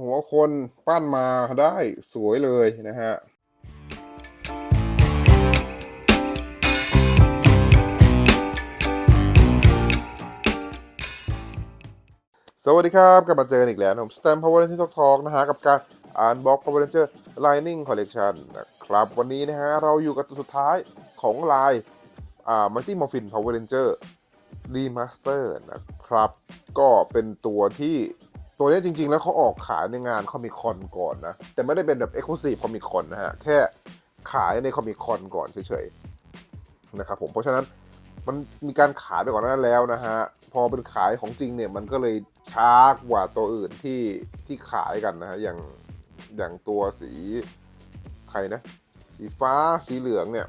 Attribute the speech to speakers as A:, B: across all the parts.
A: หัวคนปั้นมาได้สวยเลยนะฮะสวัสดีครับกลับมาเจอกันอีกแล้วผมสแตมพาวเวอร์ที่ทอกทอกนะฮะกับการอ่านบล็อก Power Ranger Lightning Collection นะครับวันนี้นะฮะเราอยู่กับตัวสุดท้ายของลายอ่า Mighty Morphin Power Ranger Remaster นะครับ ก็เป็นตัวที่ ตัวนี้จริง ๆ แล้วเขาออกขายในงานคอมิคอนก่อนนะ แต่ไม่ได้เป็นแบบ Exclusive Comic Con นะฮะ แค่ขายในคอมิคอนก่อนเฉยๆนะครับผมเพราะฉะนั้นมันมีการขายไปก่อนหนานั้นแล้วนะฮะ พอเป็นขายของจริงเนี่ย มันก็เลยช้ากว่าตัวอื่นที่ที่ขายกันนะฮะ อย่างอย่างตัวสีใครนะ สีฟ้าสีเหลืองเนี่ย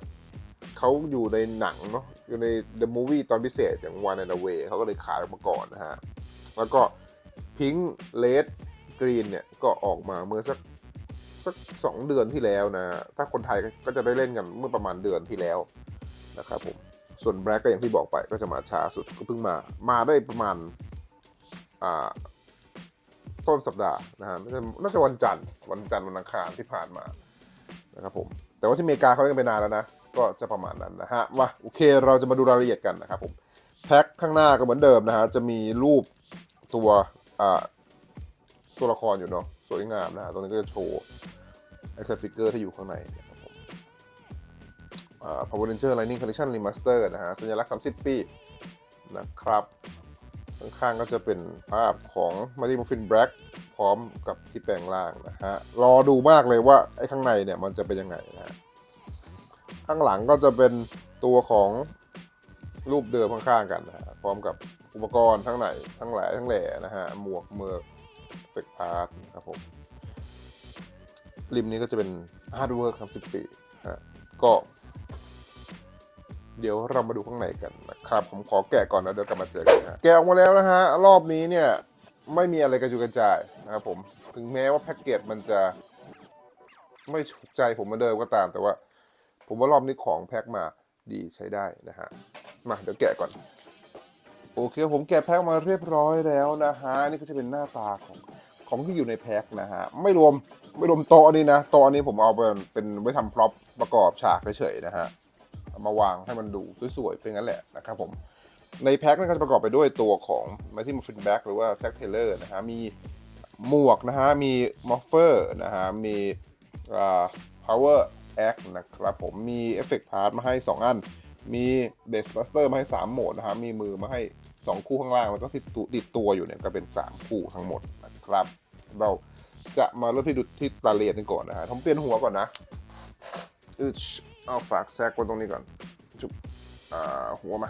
A: เขาอยู่ในหนังเนาะอยู่ใน The Movie ตอนพิเศษอย่าง One and Away เขาก็เลยขายออกมาก่อนนะฮะ แล้วก็ Pink Red Green เนี่ย ก็ออกมาเมื่อสักสักสองเดือนที่แล้วนะ ถ้าคนไทยก็จะได้เล่นกันเมื่อประมาณเดือนที่แล้วนะครับผม ส่วนแบล็กก็อย่างที่บอกไปก็จะมาช้าสุดก็เพิ่งมา มาได้ประมาณาต้นสัปดาห์นะฮะน่าจะวันจันทร์วันจันทร์วันอังคารที่ผ่านมานะครับผมแต่ว่าที่อเมริกาเขาเล่นกันไปนานแล้วนะ ก็จะประมาณนั้นนะฮะมาโอเคเราจะมาดูรายละเอียดกันนะครับผมแพ็คข้างหน้าก็เหมือนเดิมนะฮะจะมีรูปตัว ตัวละครอยู่เนาะสวยงามนะตรงนี้ก็จะโชว์ไอคอนฟิกเกอร์ที่อยู่ข้างในนะครับผมอ่า Power Ranger Lightning Collection Remaster นะฮะ สัญลักษณ์ 30 ปีนะครับ ข้างๆก็จะเป็นภาพของ Mighty Morphin Black พร้อมกับที่แปลงร่างนะฮะ รอดูมากเลยว่า ไอ้ข้างในเนี่ยมันจะเป็นยังไงนะฮะ ข้างหลังก็จะเป็นตัวของ รูปเดิมข้างๆกันนะฮะพร้อมกับอุปกรณ์ทั้งไหนทั้งหลายทั้งแหล่นะฮะหมวกเมือกเฟกพาร์ทนะครับผมริมนี้ก็จะเป็นฮาร์ดเวิร์ก30ปีฮะก็ เดี๋ยวเรามาดูข้างในกันนะครับ ผมขอแกะก่อนนะเดี๋ยวกลับมาเจอกันนะแกะออกมาแล้วนะฮะรอบนี้เนี่ยไม่มีอะไรกระจุยกระจายนะครับผมถึงแม้ว่าแพ็กเกจมันจะไม่ถูกใจผมเหมือนเดิมก็ตาม แต่ว่า ผมว่ารอบนี้ของแพ็คมาดีใช้ได้นะฮะ มาเดี๋ยวแกะก่อน โอเคผมแกะแพ็คมาเรียบร้อยแล้วนะฮะนี่ก็จะเป็นหน้าตาของของที่อยู่ในแพ็คนะฮะไม่รวมไม่รวมโต๊ะนี้นะโต๊ะนี้ผมเอาเป็นเป็นไว้ทำพร็อพประกอบฉากเฉยๆนะฮะมาวางให้มันดูสวยๆเป็นงั้นแหละนะครับผมในแพ็คนั้นก็จะประกอบไปด้วยตัวของ Mighty Muffin Back หรือว่า Zack Taylor นะฮะมีหมวกนะฮะมีมอฟเฟอร์นะฮะมีอ่า power act นะครับผมมี effect part มาให้ 2 อัน มี base buster มาให้ 3 โหมดนะฮะมีมือมาให้ 2 คู่ข้างล่าง แล้วก็ที่ตัวติดตัวอยู่เนี่ยก็เป็น 3 คู่ทั้งหมดนะครับ เราจะมาเริ่มที่ดูที่ตาเลียนกันก่อนนะฮะผมเปลี่ยนหัวก่อนนะอึดเอาฝากแซกไว้ตรงนี้ก่อนจุบอ่าหัวมา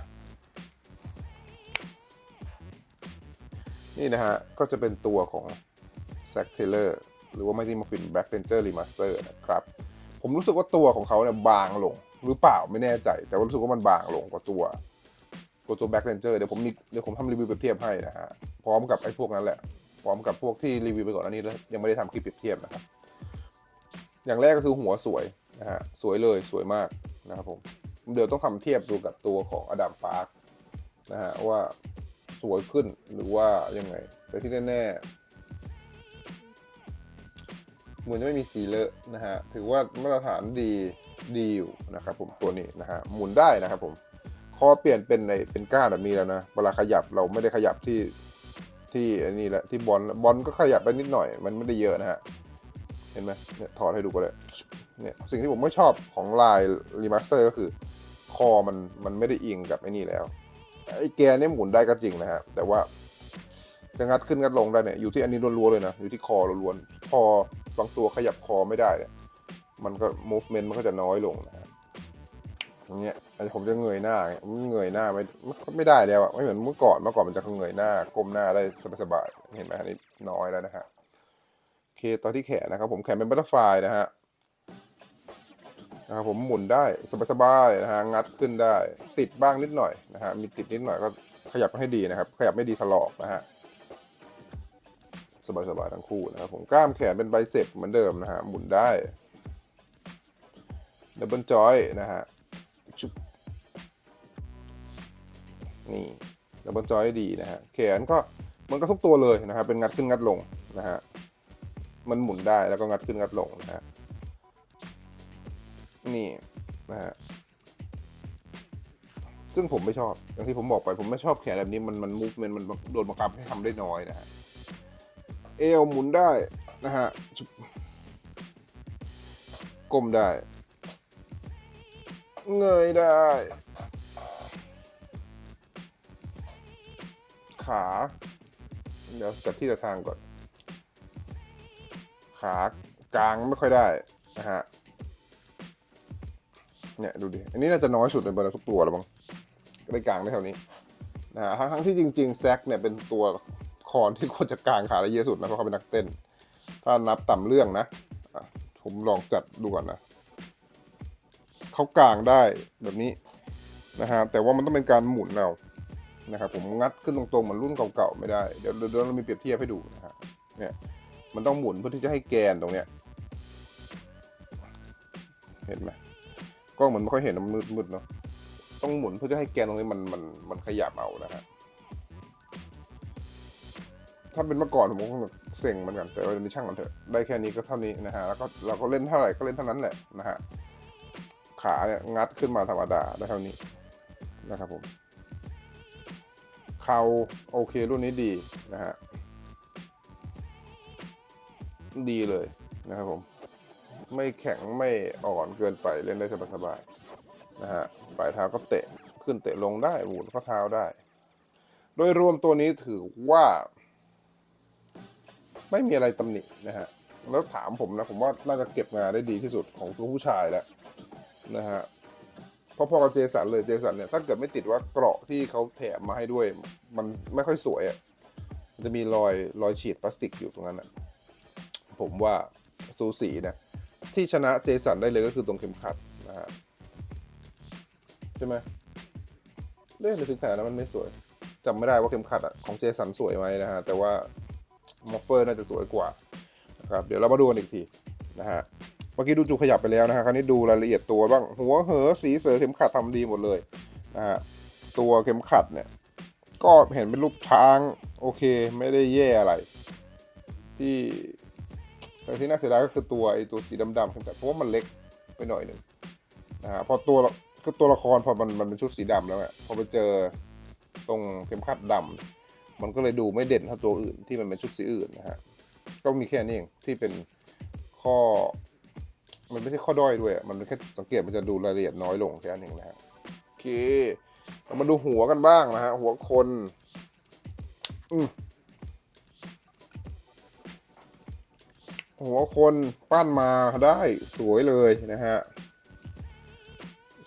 A: นี่นะฮะ ก็จะเป็นตัวของแซกเทเลอร์หรือว่า Mighty Muffin Black Ranger Remaster นะครับ ผมรู้สึกว่าตัวของเขาเนี่ยบางลง หรือเปล่าไม่แน่ใจ แต่ว่ารู้สึกว่ามันบางลงกว่าตัวกว่าตัว Black Ranger เดี๋ยวผมมีเดี๋ยวผมทำรีวิวเปรียบเทียบให้นะฮะพร้อมกับไอ้พวกนั้นแหละ พร้อมกับพวกที่รีวิวไปก่อนอันนี้แล้วยังไม่ได้ทำคลิปเปรียบเทียบนะครับอย่างแรกก็คือหัวสวยนะฮะสวยเลยสวยมากนะครับผมเดี๋ยวต้องทำเทียบดูกับตัวของอดัมปาร์คนะฮะว่าสวยขึ้นหรือว่ายังไง แต่ที่แน่ๆเหมือนจะไม่มีสีเลอะนะฮะถือว่ามาตรฐานดี ดีอยู่นะครับผมตัวนี้นะฮะหมุนได้นะครับผมคอเปลี่ยนเป็นในเป็นก้านแบบนี้แล้วนะเวลาขยับเราไม่ได้ขยับที่ที่อันนี้แหละที่บอลบอลก็ขยับไปนิดหน่อย มันไม่ได้เยอะนะฮะเห็นไหมเนี่ยถอดให้ดูก็ได้เนี่ยสิ่งที่ผมไม่ชอบของลายรีมาสเตอร์ก็คือ คอมันมันไม่ได้อิงกับไอ้นี่แล้วไอ้แกนเนี่ยหมุนได้ก็จริงนะฮะแต่ว่าจะงัดขึ้นงัดลงได้เนี่ยอยู่ที่อันนี้ล้วนๆเลยนะอยู่ที่คอล้วนๆพอบางตัวขยับคอไม่ได้เนี่ย มันก็ movement มันก็จะน้อยลงนะฮะอย่างเงี้ยอันนี้ผมจะเงยหน้าเงยหน้าไม่ไม่ไม่ได้แล้วอะไม่เหมือนเมื่อก่อนเมื่อก่อนมันจะเงยหน้าก้มหน้าได้สบายๆเห็นไหมอันนี้น้อยแล้วนะฮะโอเคตอนที่แขนนะครับ ผมแขนเป็นบัตเตอร์ฟลายนะฮะนะครับผมหมุนได้สบายๆนะฮะงัดขึ้นได้ ติดบ้างนิดหน่อยนะฮะมีติดนิดหน่อยก็ขยับให้ดีนะครับ ขยับไม่ดีถลอกนะฮะสบายๆทั้งคู่นะครับผมกล้ามแขนเป็นไบเซ็ปเหมือนเดิมนะฮะหมุนได้ ดับเบิลจอยนะฮะชุบนี่ดับเบิลจอยดีนะฮะแขนก็มันก็ทุกตัวเลยนะฮะเป็นงัดขึ้นงัดลงนะฮะมันหมุนได้แล้วก็งัดขึ้นงัดลงนะฮะนี่นะฮะซึ่งผมไม่ชอบ อย่างที่ผมบอกไปผมไม่ชอบแขนแบบนี้มันมันมูฟเมนมันโดนบังคับให้ทำได้น้อยนะฮะเอวหมุนได้นะฮะก้มได้ เงยได้ ขา เดี๋ยวจัดที่จัดทางก่อน ขากลางไม่ค่อยได้นะฮะ เนี่ยดูดิ อันนี้น่าจะน้อยสุดในบรรดาทุกตัวแล้วมั้งได้กลางได้เท่านี้นะฮะทั้งที่จริงๆแซกเนี่ยเป็นตัวคอนที่ควรจะกลางขาได้เยอะสุดนะเพราะเขาเป็นนักเต้น ถ้านับต่ำเรื่องนะ ผมลองจัดดูก่อนนะ เขากลางได้แบบนี้นะฮะแต่ว่ามันต้องเป็นการหมุนเอานะครับผมงัดขึ้นตรงๆเหมือนรุ่นเก่าๆไม่ได้เดี๋ยวเดี๋ยวเรามีเปรียบเทียบให้ดูนะฮะเนี่ยมันต้องหมุนเพื่อที่จะให้แกนตรงเนี้ยเห็นไหมกล้องเหมือนไม่ค่อยเห็นมันมืดๆเนาะต้องหมุนเพื่อจะให้แกนตรงนี้มันมันมันขยับเอานะฮะถ้าเป็นเมื่อก่อนผมคงแบบเซ็งเหมือนกันแต่ว่าเดี๋ยวนี้ช่างมันเถอะได้แค่นี้ก็เท่านี้นะฮะแล้วก็เราก็เล่นเท่าไหร่ก็เล่นเท่านั้นแหละนะฮะ ขาเนี่ยงัดขึ้นมาธรรมดาได้เท่านี้นะครับผมเขาโอเครุ่นนี้ดีนะฮะดีเลยนะครับผม ไม่แข็งไม่อ่อนเกินไปเล่นได้สบายๆนะฮะปลายเท้าก็เตะขึ้นเตะลงได้หมุนข้อเท้าได้ โดยรวมตัวนี้ถือว่า ไม่มีอะไรตำหนินะฮะแล้วถามผมนะ ผมว่าน่าจะเก็บงานได้ดีที่สุดของตัวผู้ชายแล้ว นะฮะพอๆกับเจสันเลยเจสันเนี่ยถ้าเกิดไม่ติดว่าเกราะที่เขาแถมมาให้ด้วย มันไม่ค่อยสวยอะมันจะมีรอยรอยฉีดพลาสติกอยู่ตรงนั้นอะผมว่าสูสีนะที่ชนะเจสันได้เลยก็คือตรงเข็มขัดนะฮะใช่ไหมเล่นในถึงขนาดนั้นมันไม่สวยจำไม่ได้ว่าเข็มขัดอะของเจสันสวยไหมนะฮะแต่ว่ามอฟเฟอร์น่าจะสวยกว่านะครับเดี๋ยวเรามาดูกันอีกทีนะฮะ เมื่อกี้ดูจูขยับไปแล้วนะฮะคราวนี้ดูรายละเอียดตัวบ้างหัวเหอสีเสือเข็มขัดทำดีหมดเลยนะฮะตัวเข็มขัดเนี่ยก็เห็นเป็นรูปช้างโอเคไม่ได้แย่อะไร ที่แต่ที่น่าเสียดายก็คือตัวไอตัวสีดำๆเข็มขัดเพราะว่ามันเล็กไปหน่อยหนึ่งนะฮะพอตัวคือตัวละครพอมันมันเป็นชุดสีดำแล้วอะพอไปเจอตรงเข็มขัดดำมันก็เลยดูไม่เด่นเท่าตัวอื่นที่มันเป็นชุดสีอื่นนะฮะก็มีแค่นี้เองที่เป็นข้อ มันไม่ใช่ข้อด้อยด้วย มันเป็นแค่สังเกตมันจะดูรายละเอียดน้อยลงแค่นั้นเองนะฮะโอเคเรามาดูหัวกันบ้างนะฮะ หัวคน อืหัวคนปั้นมาได้สวยเลยนะฮะ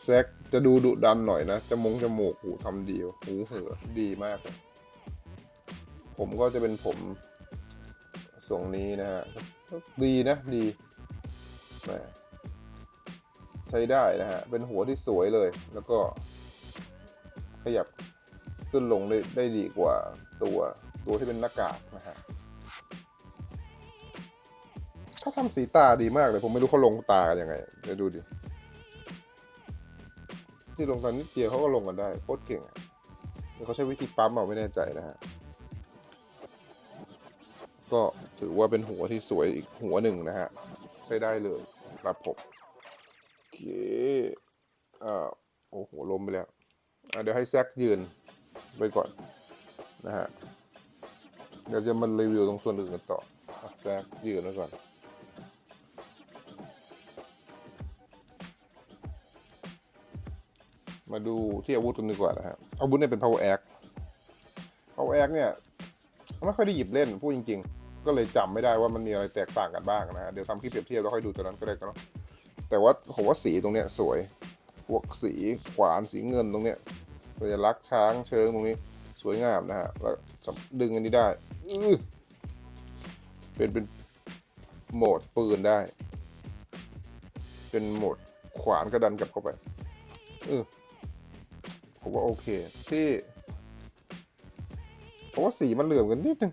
A: แซกจะดูดุดันหน่อยนะจมงจมูกหูทำดีหูเหอดีมากเลยผมก็จะเป็นผมทรงนี้นะฮะดีนะดี ใช้ได้นะฮะ เป็นหัวที่สวยเลย แล้วก็ ขยับขึ้นลงได้ได้ดีกว่าตัวตัวที่เป็นหน้ากากนะฮะเขาทำสีตาดีมากเลย ผมไม่รู้เขาลงตากันยังไงเดี๋ยวดูดิ ที่ลงตานิดเดียวเขาก็ลงกันได้โคตรเก่งเขาใช้วิธีปั๊มเอาไม่แน่ใจนะฮะ ก็ถือว่าเป็นหัวที่สวยอีกหัวหนึ่งนะฮะ ใช้ได้เลย รับผมโอเคอ่าโอ้โหล้มไปแล้วเดี๋ยวให้แซกยืนไปก่อนนะฮะเดี๋ยวจะมารีวิวตรงส่วนอื่นกันต่อแซกยืนไว้ก่อนมาดูที่อาวุธกันดีกว่านะฮะอาวุธเนี่ยเป็น power axe power axe เนี่ยไม่ค่อยได้หยิบเล่นพูดจริงๆ ก็เลยจำไม่ได้ว่ามันมีอะไรแตกต่างกันบ้างนะฮะเดี๋ยวทำคลิปเปรียบเทียบแล้วค่อยดูตัวนั้นก็ได้ก็เนาะแต่ว่าผมว่าสีตรงเนี้ยสวย พวกสีขวานสีเงินตรงเนี้ยสัญลักษณ์ช้างเชิงตรงนี้สวยงามนะฮะแล้วดึงอันนี้ได้อือเป็นเป็นโหมดปืนได้ เป็นโหมดขวานกระดันกลับเข้าไปเออผมว่าโอเคที่ผมว่าสีมันเหลื่อมกันนิดนึง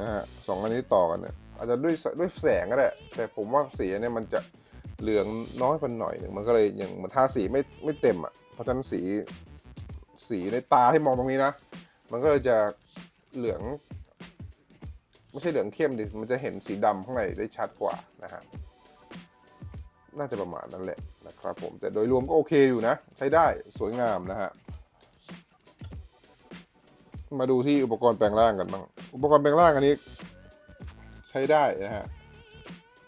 A: นะฮะสองอันนี้ต่อกันเนี่ยอาจจะด้วยด้วยแสงก็ได้แต่ผมว่าสีนเนี่ยมันจะเหลืองน้อยไปหน่อยหนึ่งมันก็เลยยังเหมือนทาสีไม่ไม่เต็มอะเพราะฉะนั้นสีสีในตาที่มองตรงนี้นะ มันก็เลยจะเหลือง ไม่ใช่เหลืองเข้มดิมันจะเห็นสีดำข้างในได้ชัดกว่านะฮะน่าจะประมาณนั้นแหละนะครับผมแต่โดยรวมก็โอเคอยู่นะ ใช้ได้สวยงามนะฮะ มาดูที่อุปกรณ์แปลงร่างกันบ้าง อุปกรณ์แปลงร่างอันนี้ ใช้ได้นะฮะ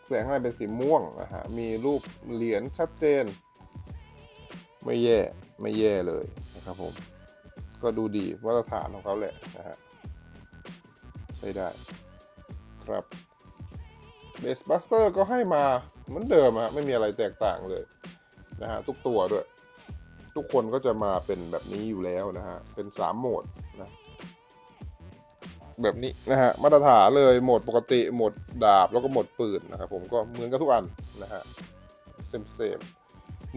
A: แสงอะไรเป็นสีม่วงนะฮะ มีรูปเหรียญชัดเจน ไม่แย่ ไม่แย่เลยนะครับผม ก็ดูดีมาตรฐานของเขาแหละนะฮะ ใช้ได้ ครับเบสบัสเตอร์ก็ให้มาเหมือนเดิมฮะ ไม่มีอะไรแตกต่างเลยนะฮะ ทุกตัวด้วย ทุกคนก็จะมาเป็นแบบนี้อยู่แล้วนะฮะ เป็น 3 โหมด แบบนี้นะฮะมาตรฐานเลยโหมดปกติโหมดดาบแล้วก็โหมดปืนนะครับผมก็เหมือนกันทุกอันนะฮะเซมเซม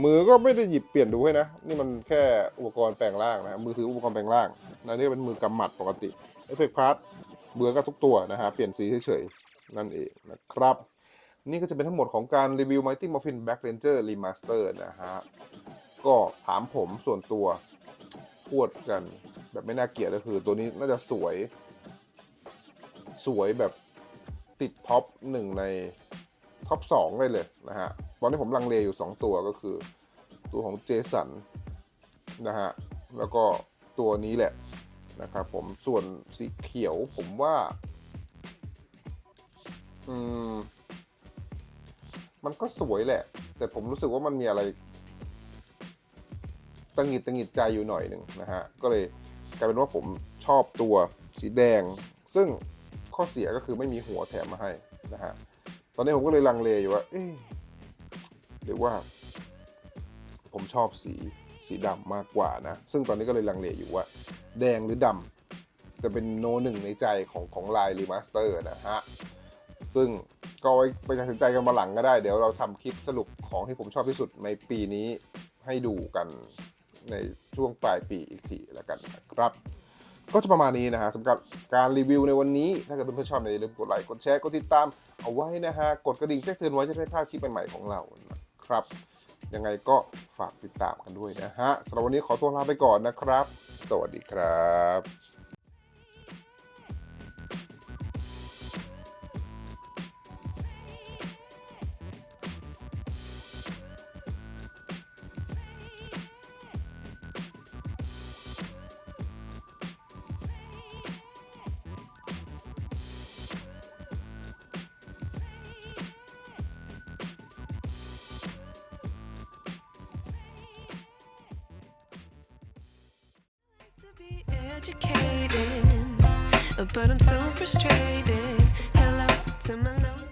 A: มือก็ไม่ได้หยิบเปลี่ยนดูให้นะ นี่มันแค่อุปกรณ์แปลงร่างนะมือถืออุปกรณ์แปลงร่างนะนี่เป็นมือกำหมัดปกติเอฟเฟกต์พาร์ทเบื่อก็ทุกตัวนะฮะเปลี่ยนสีเฉยๆนั่นเองนะครับ นี่ก็จะเป็นทั้งหมดของการรีวิว Mighty Morphin Black Ranger Remaster นะฮะก็ถามผมส่วนตัวพูดกันแบบไม่น่าเกลียดก็คือตัวนี้น่าจะสวย สวยแบบติดท็อปหนึ่งในท็อปสองเลยเลยนะฮะ ตอนนี้ผมลังเลอยู่ 2 ตัวก็คือ ตัวของเจสันนะฮะ แล้วก็ตัวนี้แหละนะครับผมส่วนสีเขียวผมว่า อืม มันก็สวยแหละ แต่ผมรู้สึกว่ามันมีอะไรตังหิดตังหิดใจอยู่หน่อยหนึ่งนะฮะ ก็เลยกลายเป็นว่าผมชอบตัวสีแดง ซึ่ง ข้อเสียก็คือไม่มีหัวแถมมาให้นะฮะตอนนี้ผมก็เลยลังเลอยู่ว่าเอ๊ะหรือว่า ผมชอบสีสีดำมากกว่านะ ซึ่งตอนนี้ก็เลยลังเลอยู่ว่า แดงหรือดำจะเป็นโนหนึ่งในใจของของลายรีมาสเตอร์นะฮะ ซึ่งก็ไว้ไปตัดสินใจกันมาหลังก็ได้ เดี๋ยวเราทำคลิปสรุปของที่ผมชอบที่สุดในปีนี้ให้ดูกันในช่วงปลายปีอีกทีแล้วกันนะครับ ก็จะประมาณนี้นะฮะสำหรับการรีวิวในวันนี้ ถ้าเกิดเพื่อนๆชอบอย่าลืมกดไลค์กดแชร์กดติดตามเอาไว้นะฮะกดกระดิ่งแจ้งเตือนไว้จะได้ไม่พลาดคลิปใหม่ๆของเรานะครับยังไงก็ฝากติดตามกันด้วยนะฮะสำหรับวันนี้ขอตัวลาไปก่อนนะครับ สวัสดีครับ
B: educated, but I'm so frustrated. Hello to my.